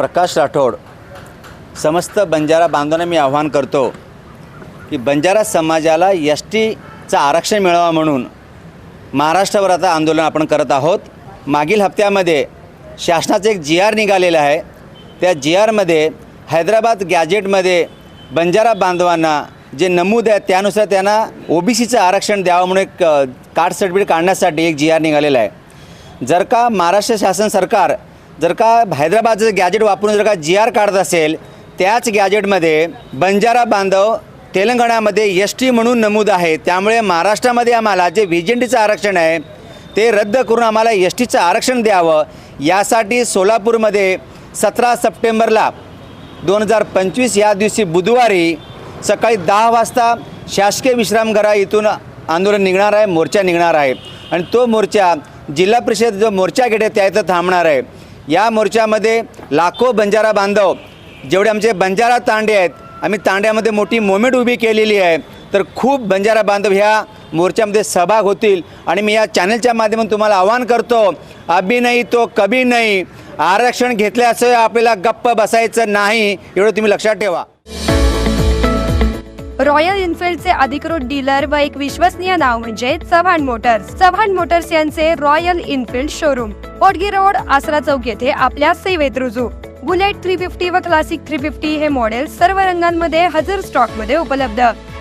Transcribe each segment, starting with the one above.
प्रकाश राठोड समस्त बंजारा बांधवांना मी आव्हान करतो की बंजारा समाजाला एस टीचं आरक्षण मिळावं म्हणून महाराष्ट्रावर आता आंदोलन आपण करत आहोत. मागील हप्त्यामध्ये शासनाचं एक जी आर निघालेलं आहे. त्या जी आरमध्ये हैदराबाद गॅजेटमध्ये बंजारा बांधवांना जे नमूद आहे त्यानुसार त्यांना ओ बी सीचं आरक्षण द्यावं म्हणून एक कार्ड सर्टिफिकेट काढण्यासाठी एक जी आर निघालेला आहे. जर का महाराष्ट्र शासन सरकार जर का हैदराबादचं गॅजेट वापरून जर का जी आर काढत असेल त्याच गॅजेटमध्ये बंजारा बांधव तेलंगणामध्ये एस टी म्हणून नमूद आहे. त्यामुळे महाराष्ट्रामध्ये आम्हाला जे व्ही जी एन टीचं आरक्षण आहे ते रद्द करून आम्हाला एस टीचं आरक्षण द्यावं. यासाठी सोलापूरमध्ये सतरा सप्टेंबरला दोन हजार पंचवीस या दिवशी बुधवारी सकाळी दहा वाजता शासकीय विश्रामघरा इथून आंदोलन निघणार आहे मोर्चा निघणार आहे. आणि तो मोर्चा जिल्हा परिषद जो मोर्चा गेट आहे त्या इथं थांबणार आहे. या मोर्चामध्ये लाखो बंजारा बांधव जेवढे आमचे बंजारा तांडे आहेत आम्ही तांड्यामध्ये मोठी मोमेंट उभी केलेली आहे तर खूप बंजारा बांधव ह्या मोर्चामध्ये सहभाग होतील. आणि मी या चॅनलच्या माध्यमातून तुम्हाला आवाहन करतो अभी नाही तो कभी नाही. आरक्षण घेतल्याचं आपल्याला गप्प बसायचं नाही एवढं तुम्ही लक्षात ठेवा. रॉयल इन्फिल्डचे अधिकृत डीलर व एक विश्वसनीय नाव म्हणजे चव्हाण मोटर्स. चव्हाण मोटर्स यांचे Royal Enfield showroom. Potgi road Asara चौक येथे आपल्या सेवेत रुजू. बुलेट थ्री फिफ्टी व क्लासिक थ्री फिफ्टी हे मॉडेल सर्व रंगांमध्ये हजर स्टॉकमध्ये उपलब्ध.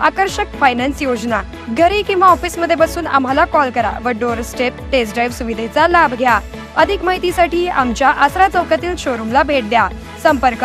आकर्षक फायनान्स योजना. घरी किंवा ऑफिसमध्ये बसून आम्हाला कॉल करा व डोर स्टेप टेस्ट ड्राईव्ह सुविधेचा लाभ घ्या. अधिक माहितीसाठी आमच्या आसरा चौकातील शोरूमला भेट द्या. संपर्क